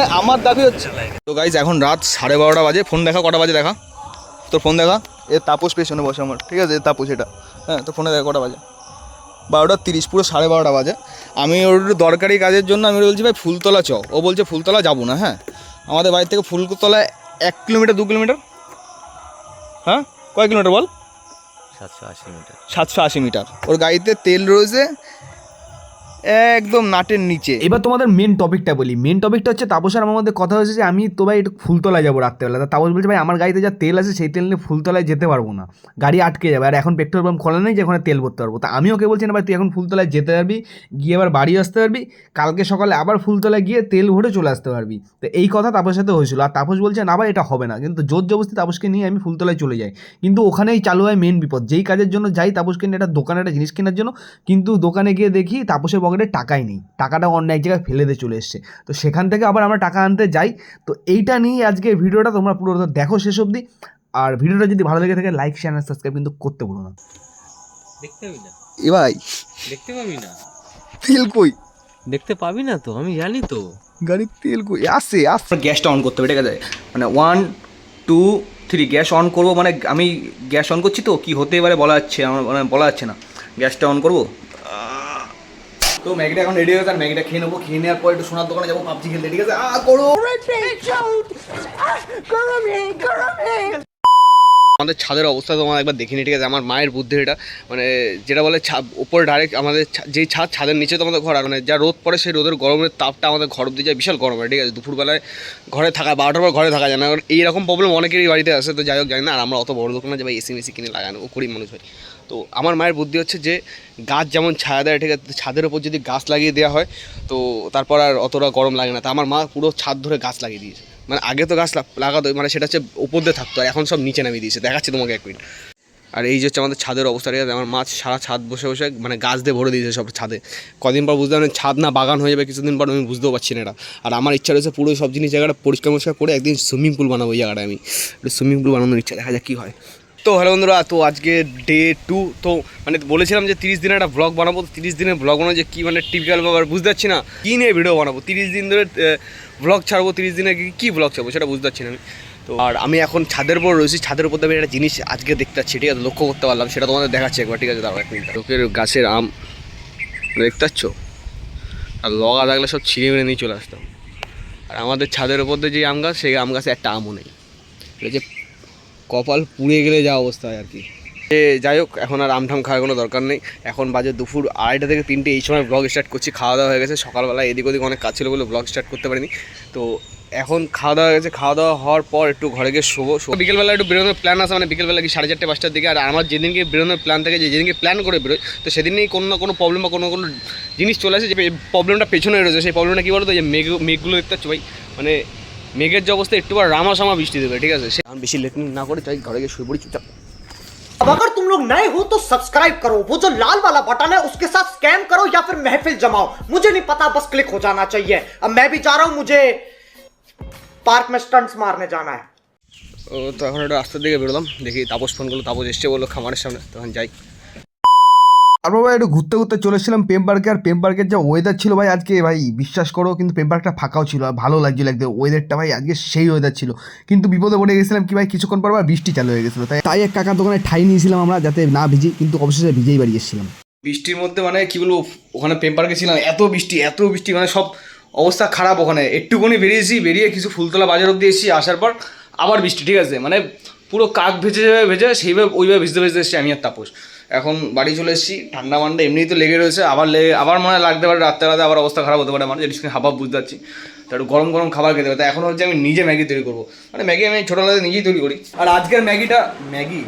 আমার দাবি হচ্ছে। তো গাইজ এখন রাত সাড়ে বারোটা বাজে। ফোন দেখা কটা বাজে দেখা? তোর ফোন দেখা? এ তাপস পেছনে বসে আমার। ঠিক আছে এ তাপস এটা। হ্যাঁ তো ফোনে দেখা কটা বাজে? বারোটা তিরিশ পুরো সাড়ে বারোটা বাজে। আমি ওর দরকারি কাজের জন্য আমি বলছি ভাই ফুলতলা চ ও বলছে ফুলতলা যাব না। হ্যাঁ। আমাদের বাড়ি থেকে ফুলতলা এক কিলোমিটার দু কিলোমিটার? হ্যাঁ? কয় কিলোমিটার বল? সাতশো আশি মিটার। সাতশো আশি মিটার। ওর গাড়িতে তেল রয়েছে একদম নাটের নিচে। এবার তোমাদের মেন টপিকটা বলি। মেন টপিকটা হচ্ছে তাপসের আমার মধ্যে কথা হয়েছে যে, আমি তো ভাই একটু ফুলতলায় যাব রাত্রেবেলা। তা তাপস বলছে, ভাই, আমার গাড়িতে যা তেল আছে, সেই তেল নিয়ে ফুলতলায় যেতে পারব না। গাড়ি আটকে যাবে। আর এখন পেট্রোল পাম্প খোলা নেই যে, ওখানে তেল ভরতে পারব। তা আমি ওকে বলছি, না ভাই, তুই এখন ফুলতলায় যেতে পারবি, গিয়ে আবার বাড়ি আসতে পারবি, কালকে সকালে আবার ফুলতলায় গিয়ে তেল ভরে চলে আসতে পারবি। তো এই কথা তাপসের সাথে হয়েছিল। আর তাপস বলছে, না ভাই, এটা হবে না। কিন্তু জোর জবস্তি তাপসকে নিয়ে আমি ফুলতলায় চলে যাই। কিন্তু ওখানেই চালু হয় মেন বিপদ। যেই কাজের জন্য যাই, তাপসকে নিয়ে একটা দোকানে একটা জিনিস কেনার জন্য, কিন্তু দোকানে গিয়ে দেখি তাপসের পকেটে টাকাই নেই। টাকাটা অন্য এক জায়গায় ফেলে দিয়ে চলে এসছে। তো সেখান থেকে আবার আমরা টাকা আনতে যাই। তো এইটা নিয়ে আজকে ভিডিওটা তোমরা পুরো দেখো শেষ অবধি। আর ভিডিওটা যদি ভালো লেগে থাকে লাইক শেয়ার আর সাবস্ক্রাইব কিন্তু করতে ভুলো না। দেখতে পাবি না? এ ভাই। দেখতে পাবি না? তেল কই? দেখতে পাবি না তো আমি জানি তো। গাড়ির তেল কই? আসছে আসছে গ্যাসটা অন করতে হবে ঠিক আছে? মানে one two three gas on করব মানে আমি গ্যাস অন করছি তো কি হতে পারে বলা যাচ্ছে আমার মানে বলা যাচ্ছে না। গ্যাসটা অন করব? তো ম্যাগিটা এখন রেডি হয়ে গেছে আর ম্যাগিটা খেয়ে নেব। খেয়ে নেওয়ার পর একটু সোনার দোকানে যাব পাবজি খেলতে ঠিক আছে? আ করো! আমাদের ছাদের অবস্থা তোমার একবার দেখিনি ঠিক আছে? আমার মায়ের বুদ্ধি এটা। মানে যেটা বলে ছা উপরে ডাইরেক্ট আমাদের ছা- যেই ছাদ ছাদের নিচে তো আমাদের ঘর আর মানে যা রোদ পড়ে সেই রোদের গরমের তাপটা আমাদের ঘর অব্দি যায় বিশাল গরম হয় ঠিক আছে? দুপুরবেলায় ঘরে থাকা বারোটার পর ঘরে থাকা যায় না। এইরকম প্রবলেম অনেকেরই বাড়িতে আসে তো যাই হোক জানি না। আর আমরা অত বড় দোকানে যে ভাই এসি মেসি কিনে লাগানো ও করি মানুষ হয়। তো আমার মায়ের বুদ্ধি হচ্ছে যে গাছ যেমন ছায়া দেয়, ঠিক আছে ছাদের ওপর যদি গাছ লাগিয়ে দেওয়া হয়, তো তারপর আর অতটা গরম লাগে না। তা আমার মা পুরো ছাদ ধরে গাছ লাগিয়ে দিয়েছে। মানে আগে তো গাছ লাগাতো মানে সেটা হচ্ছে উপর দিয়ে থাকতো, আর এখন সব নিচে নামিয়ে দিয়েছে। দেখাচ্ছি তোমাকে এক মিনিট আর এই যে হচ্ছে আমাদের ছাদের অবস্থা, ঠিক আছে, আমার মাছ সারা ছাদ বসে বসে মানে গাছ দিয়ে ভরে দিয়েছে সব ছাদে। কদিন পর বুঝতে পারবেন ছাদ না বাগান হয়ে যাবে, কিছুদিন পর আমি বুঝতেও পারছি না এটা। আর আমার ইচ্ছা রয়েছে পুরো সব জিনিস জায়গাটা পরিষ্কার মরিষ্কার করে একদিন সুইমিং পুল বানাবো ওই জায়গাটা আমি। সুইমিং পুল বানানোর ইচ্ছা, দেখা যাক কী হয়। তো হ্যালো বন্ধুরা, তো আজকে ডে টু তো মানে বলেছিলাম যে তিরিশ দিনের একটা ব্লগ বানাবো তিরিশ দিনের ব্লগ বানাবো যে কী মানে টিপিক্যাল ব্যাপার বুঝতে পারছি না। কী নিয়ে ভিডিও বানাবো? তিরিশ দিন ধরে ব্লগ ছাড়বো, তিরিশ দিনে কি- কী ব্লগ ছাড়বো সেটা বুঝতে পারছি না আমি। তো আর আমি এখন ছাদের উপর রয়েছি, ছাদের উপর আমি একটা জিনিস আজকে দেখতে পাচ্ছি ঠিক আছে? লক্ষ্য করতে পারলাম, সেটা তোমাদের দেখাচ্ছি একবার, ঠিক আছে? দাঁড়াও এক মিনিট লোকের গাছের আম, দেখতে পাচ্ছ? আর লগা থাকলে সব ছিঁড়ে মেরে নিয়ে চলে আসতাম। আর আমাদের ছাদের উপর দিয়ে যে আম গাছ, সেই আম গাছে একটা আমও নেই। এটা যে কপাল পুড়ে গেলে যা অবস্থা হয় আর কি। যাই হোক, এখন আর আমঠাম খাওয়ার কোনো দরকার নেই। এখন বাজে দুপুর আড়াইটা থেকে তিনটে, এই সময় ব্লগ স্টার্ট করছি, খাওয়া দাওয়া হয়ে গেছে। সকালবেলা এদিক ওদিক অনেক কাজ ছিল বলে ব্লগ স্টার্ট করতে পারিনি। তো এখন খাওয়া দাওয়া গেছে। খাওয়া দাওয়া হওয়ার পর একটু ঘরে গিয়ে শোবো বিকেলবেলা একটু বেরোনোর প্ল্যান আছে মানে বিকেলবেলা কি সাড়ে চারটে, পাঁচটার দিকে। আর আমার যেদিনকে বেরোনোর প্ল্যান থাকে, যে যেদিনকে প্ল্যান করে বেরোয় তো সেদিনই কোনো না কোনো প্রবলেম বা কোনো কোনো জিনিস চলে আসে যে প্রবলেমটা পেছনে রয়েছে। সেই প্রবলেমটা কী বলতো? যে মেঘ, মেঘগুলো দেখতে পাচ্ছ ভাই? মানে মেঘের যে অবস্থা একটু রামা সামা বৃষ্টি দেবে ঠিক আছে সে আমি বেশি লেট না করে তাই ঘরে গিয়ে শুয়ে পড়ি চুপচাপ अब अगर तुम लोग नए हो तो सब्सक्राइब करो वो जो लाल वाला बटन है उसके साथ स्कैम करो या फिर महफिल जमाओ मुझे नहीं पता बस क्लिक हो जाना चाहिए अब मैं भी जा रहा हूं मुझे पार्क में स्टंट्स मारने जाना है ও তো এখন একটু রাস্তার দিকে বেরোলাম দেখি তাপস ফোন করলো তাপস এসছে বললো খামারের সামনে তখন যাই আর বাবা একটু ঘুরতে ঘুরতে চলেছিলাম পেম পার্কে আর পেম পার্কের যা ওয়েদার ছিল ভাই আজকে ভাই বিশ্বাস করো কিন্তু পেম পার্কটা ফাঁকাও ছিল আর ভালো লাগছিল একদম। ওয়েদারটা ভাই আজকে সেই ওয়েদার ছিল। কিন্তু বিপদে পড়ে গেছিলাম কি ভাই কিছুক্ষণ পর আবার বৃষ্টি চালু হয়ে গেছিল। তাই তাই এক কাকার দোকানে ঠাই নিয়েছিলাম আমরা যাতে না ভিজি, কিন্তু অবশেষে ভিজেই বাড়ি এসেছিলাম। বৃষ্টির মধ্যে মানে কি বলব, ওখানে পেম পার্কে ছিলাম, এত বৃষ্টি এত বৃষ্টি মানে সব অবস্থা খারাপ ওখানে। একটুখানি বেরিয়েছি, বেরিয়ে কিছু ফুলতলা বাজার অব্দি এসেছি, আসার পর আবার বৃষ্টি, ঠিক আছে? মানে পুরো কাক ভেজে যাবে ভেজে সেইভাবে, ওইভাবে ভিজতে ভিজতে এসেছি আমি আর তাপস। এখন বাড়ি চলে এসেছি, ঠান্ডা মান্ডা এমনিই তো লেগে রয়েছে, আবার লেগে আবার মনে হয় লাগতে পারে রাত্রেবেলাতে আবার অবস্থা খারাপ হতে পারে মানে জিনিস হাবাব বুঝতে পারছি। তো একটু গরম গরম খাবার খেতে পারে এখন হচ্ছে আমি নিজে ম্যাগি তৈরি করব। মানে ম্যাগি আমি ছোটোবেলাতে নিজেই তৈরি করি। আর আজকের ম্যাগিটা, ম্যাগি?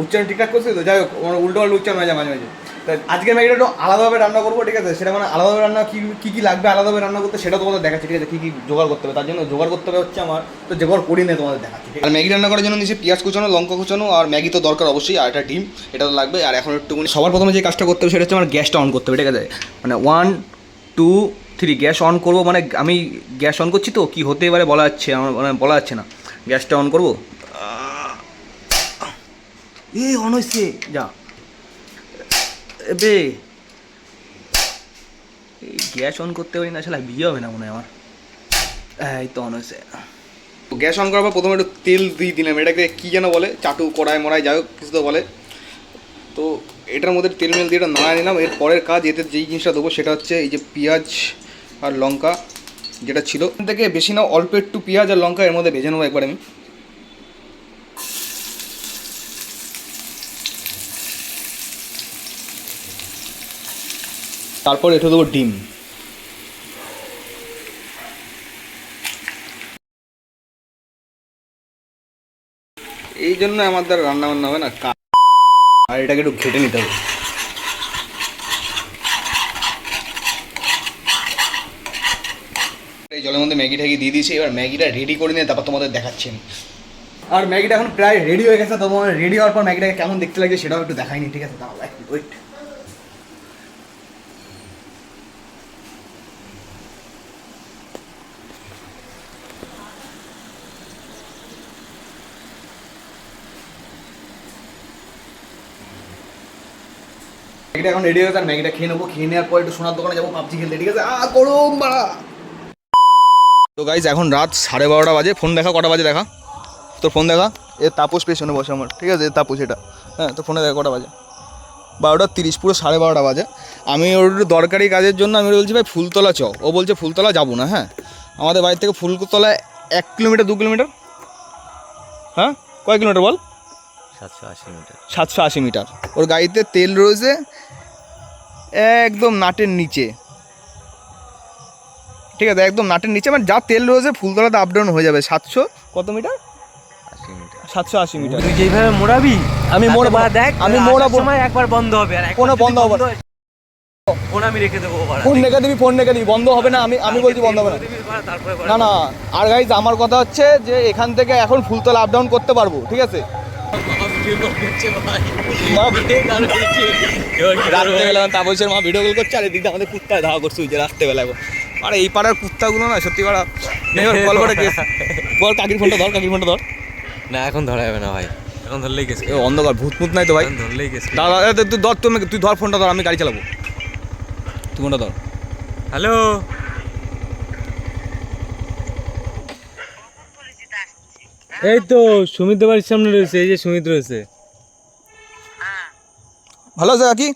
উচ্চারণ ঠিকঠাক করছে তো? যাই হোক, আমার উল্টো পাল্টা উচ্চারণ হয়ে যায় মাঝে মাঝে। তা আজকে ম্যাগিটা একটু আলাদাভাবে রান্না করব ঠিক আছে? সেটা মানে আলাদাভাবে রান্না কী কী কী লাগবে আলাদাভাবে রান্না করতে সেটা তোমাদের দেখাচ্ছি ঠিক আছে? কী কী জোগাড় করতে হবে? তার জন্য জোগাড় করতে হবে হচ্ছে আমার তো জোগাড় করি না তোমাদের দেখাচ্ছি আর ম্যাগি রান্না করার জন্য নিচে পেঁয়াজ কুচানো লঙ্কা কুচানো আর ম্যাগি তো দরকার অবশ্যই আর একটা ডিম এটা তো লাগবে। আর এখন একটু সবার প্রথমে যে কাজটা করতে হবে সেটা হচ্ছে আমার গ্যাসটা অন করতে হবে ঠিক আছে? মানে one two three gas on করব মানে আমি গ্যাস অন করছি তো কী হতে পারে বলা যাচ্ছে আমার মানে বলা যাচ্ছে না। গ্যাসটা অন করব? এই অন হয়েছে যা। এবে। এই গ্যাস অন করতে পারি না আসলে বিয়ে হবে না মনে হয় আমার। এই তো অন হয়েছে। গ্যাস অন করার পর প্রথমে একটু তেল দিয়ে দিলাম, এটাকে কী যেন বলে, চাটু, কড়াই, মড়াই, যাই হোক, কিছু তো বলে। তো এটার মধ্যে তেল মেল দিয়ে এটা নাড়া নিলাম, এর পরের কাজ এতে যেই জিনিসটা দেবো সেটা হচ্ছে এই যে পেঁয়াজ আর লঙ্কা যেটা ছিল। থেকে বেশি না, অল্প একটু পেঁয়াজ আর লঙ্কা এর মধ্যে ভেজে নেব একবার আমি। তারপর এটা দেবো ডিম। এই জন্য আমার দ্বারা রান্না বান্না হবে না আর এটাকে একটু ঘেটে নিতে হবে। এই জলের মধ্যে ম্যাগি ট্যাগি দিয়ে দিয়েছি এবার ম্যাগিটা রেডি করে নিয়ে তারপর তোমাদের দেখাচ্ছি আমি। আর ম্যাগিটা এখন প্রায় রেডি হয়ে গেছে তোমার রেডি হওয়ার পর ম্যাগিটাকে কেমন দেখতে লাগছে সেটাও একটু দেখাইনি ঠিক আছে? তাহলে ওয়েট ম্যাগিটা এখন রেডি হয়ে গেছে আর ম্যাগিটা খেয়ে নেব। খেয়ে নেওয়ার পর একটু সোনার দোকানে যাব পাবজি খেলতে ঠিক আছে? আ গরম বাড়া। তো গাইজ এখন রাত সাড়ে বারোটা বাজে। ফোন দেখা কটা বাজে দেখা? তোর ফোন দেখা? এ তাপস পেছনে বসে আমার। ঠিক আছে এ তাপস এটা। হ্যাঁ তোর ফোনে দেখা কটা বাজে? বারোটা তিরিশ পুরো সাড়ে বারোটা বাজে। আমি ওর দরকারি কাজের জন্য আমি ওর বলছি ভাই ফুলতলা চ ও বলছে ফুলতলা যাব না হ্যাঁ? আমাদের বাড়ি থেকে ফুলতলা এক কিলোমিটার দু কিলোমিটার? হ্যাঁ? কয় কিলোমিটার বল? সাতশো আশি মিটার। সাতশো আশি মিটার। ওর গাড়িতে তেল রয়েছে একদম নাটের নিচে ঠিক আছে একদম নাটের নিচে মানে যা তেল রয়েছে ফুলতলাতে আপ ডাউন হয়ে যাবে সাতশো কত মিটার সাতশো আশি মিটার তুই যেভাবে মোড়াবি আমি মোড়াবো। দেখ আমি মোড়াবো। সময় একবার বন্ধ হবে আর কোনো বন্ধ হবে না। ফোন আমি রেখে দেবো ফোন রেখে দিবি ফোন রেখে দিবি বন্ধ হবে না আমি আমি বলছি বন্ধ হবে। না না আর গাইজ আমার কথা হচ্ছে যে এখান থেকে এখন ফুলতলা আপ ডাউন করতে পারব ঠিক আছে মা রাত্রেবেলা তাপসের মা ভিডিও কল করছে আর এদিকে আমাদের কুত্তায় ধাওয়া করছে ওই যে রাত্রেবেলা আর এই পাড়ার কুত্তাগুলো না সত্যি পাড়া। কল করে কে বল কাকির ফোনটা ধর কাকির ফোনটা ধর। না এখন ধরা যাবে না ভাই। এখন ধরলেই গেছে এ অন্ধকার ভূত মুত নাই তো ভাই। ধরলেই গেছে দাদা তুই ধর তুমি তুই ধর ফোনটা ধর আমি গাড়ি চালাবো। তুই ফোনটা ধর। হ্যালো এই তো সুমিত বাড়ির সামনে রয়েছে এই যে সুমিত রয়েছে। ভালো আছে কাকি?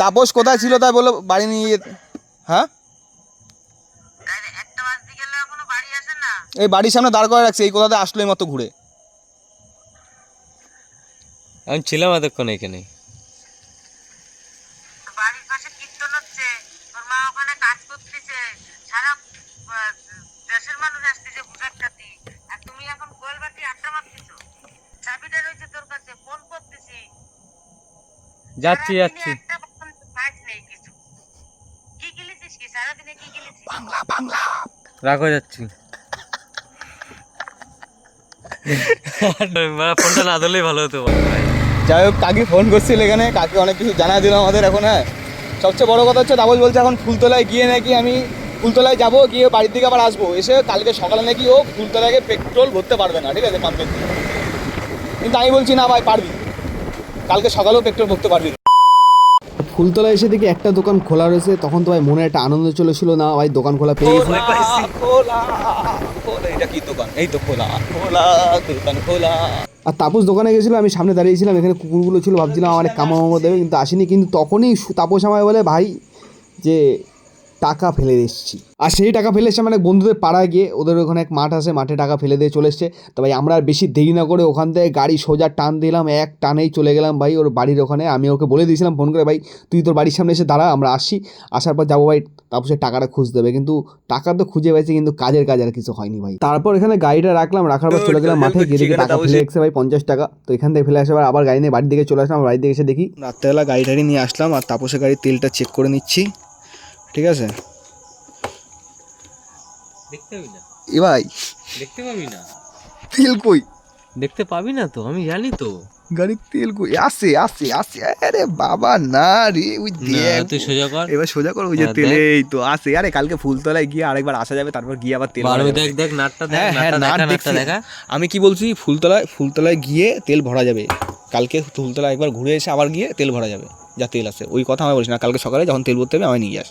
তাপস কোথায় ছিল তাই বলো বাড়ি নিয়ে হ্যাঁ? এই বাড়ির সামনে দাঁড় করে রাখছে এই কোথাতে আসলো এই মতো ঘুরে। আমি ছিলাম এতক্ষণ এখানে বাড়ির পাশে কীর্তন হচ্ছে তোর মা ওখানে কাজ করতেছে সারা আহ, দেশের মানুষ আসতেছে পোশাক খাতি আর তুমি এখন গোলবাটি আড্ডা মারতেছো চাবিটা রয়েছে তোর কাছে ফোন করতেছি যাচ্ছি যাচ্ছি। কি গিলেছিস রাখো যাচ্ছি। মানে ফোনটা না ধরলেই ভালো হতো। যাই হোক কাকি ফোন করছিল এখানে। কাকি অনেক কিছু জানা দিল আমাদের এখন হ্যাঁ। সবচেয়ে বড় কথা হচ্ছে তাবল বলছে এখন ফুলতলায় গিয়ে নাকি আমি ফুলতলায় যাব গিয়ে বাড়ির দিকে আবার আসব। এসে কালকে সকালে নাকি ও ফুলতলায় গিয়ে পেট্রোল ভরতে পারবে না ঠিক আছে পাম্পে কিন্তু আমি বলছি না ভাই পারবি। কালকে সকালেও পেট্রোল ভরতে পারবি ফুলতলা এসে দেখি একটা দোকান খোলা রয়েছে তখন তো ভাই মনে একটা আনন্দ চলেছিল না ভাই দোকান খোলা পেয়ে গেছি। এটা কি দোকান? এই তো খোলা। খোলা দোকান খোলা। আর তাপস দোকানে গেছিল আমি সামনে দাঁড়িয়েছিলাম এখানে কুকুরগুলো ছিল ভাবছিলাম আমার কামা মামা দেবে কিন্তু আসেনি কিন্তু তখনই তাপস আমায় বলে ভাই যে টাকা ফেলে এসেছি। আর সেই টাকা ফেলে এসে মানে বন্ধুদের পাড়ায় গিয়ে ওদের ওখানে এক মাঠ আছে মাঠে টাকা ফেলে দিয়ে চলে এসছে। তো ভাই আমরা আর বেশি দেরি না করে ওখান থেকে গাড়ি সোজা টান দিলাম এক টানেই চলে গেলাম ভাই ওর বাড়ির ওখানে। আমি ওকে বলে দিয়েছিলাম ফোন করে ভাই তুই তোর বাড়ির সামনে এসে দাঁড়া আমরা আসছি। আসার পর যাব ভাই তারপর সে টাকাটা খুঁজতে হবে। কিন্তু টাকা তো খুঁজে পাইছি কিন্তু কাজের কাজ আর কিছু হয়নি ভাই। তারপর এখানে গাড়িটা রাখলাম রাখার পর চলে গেলাম মাঠে গিয়ে দেখি টাকা ফেলে এসছে ভাই পঞ্চাশ টাকা। তো এখান থেকে ফেলে আসে আবার আবার গাড়ি নিয়ে বাড়ির দিকে চলে আসলাম বাড়ির দিকে এসে দেখি। রাত্রেবেলা গাড়ি টাড়ি নিয়ে আসলাম আর তাপসের গাড়ির তেলটা চেক করে নিচ্ছি। ঠিক আছে? দেখতে পাবি না। এ ভাই। দেখতে পাবি না। তেল কই? দেখতে পাবি না তো আমি জানি তো। গাড়ির তেল কই? আসে আসে আসে। আরে বাবা না রে ওই দেখ। তুই সোজা কর। এবার সোজা করো ওই যে হ্যাঁ, তেল দেখ। এই তো আসে। আরে কালকে ফুলতলায় গিয়ে আরেকবার আসা যাবে তারপর গিয়ে আবার তেল ভরা দেখ দেখ নাটটা দেখ হ্যাঁ হ্যাঁ নাটটা নাট দেখা দেখছি। আমি কি বলছি ফুলতলায় ফুলতলায় গিয়ে তেল ভরা যাবে। কালকে ফুলতলায় একবার ঘুরে এসে আবার গিয়ে তেল ভরা যাবে যা তেল আছে। ওই কথা আমি বলিস না কালকে সকালে যখন তেল ভরতে হবে আমায় নিয়ে যাস।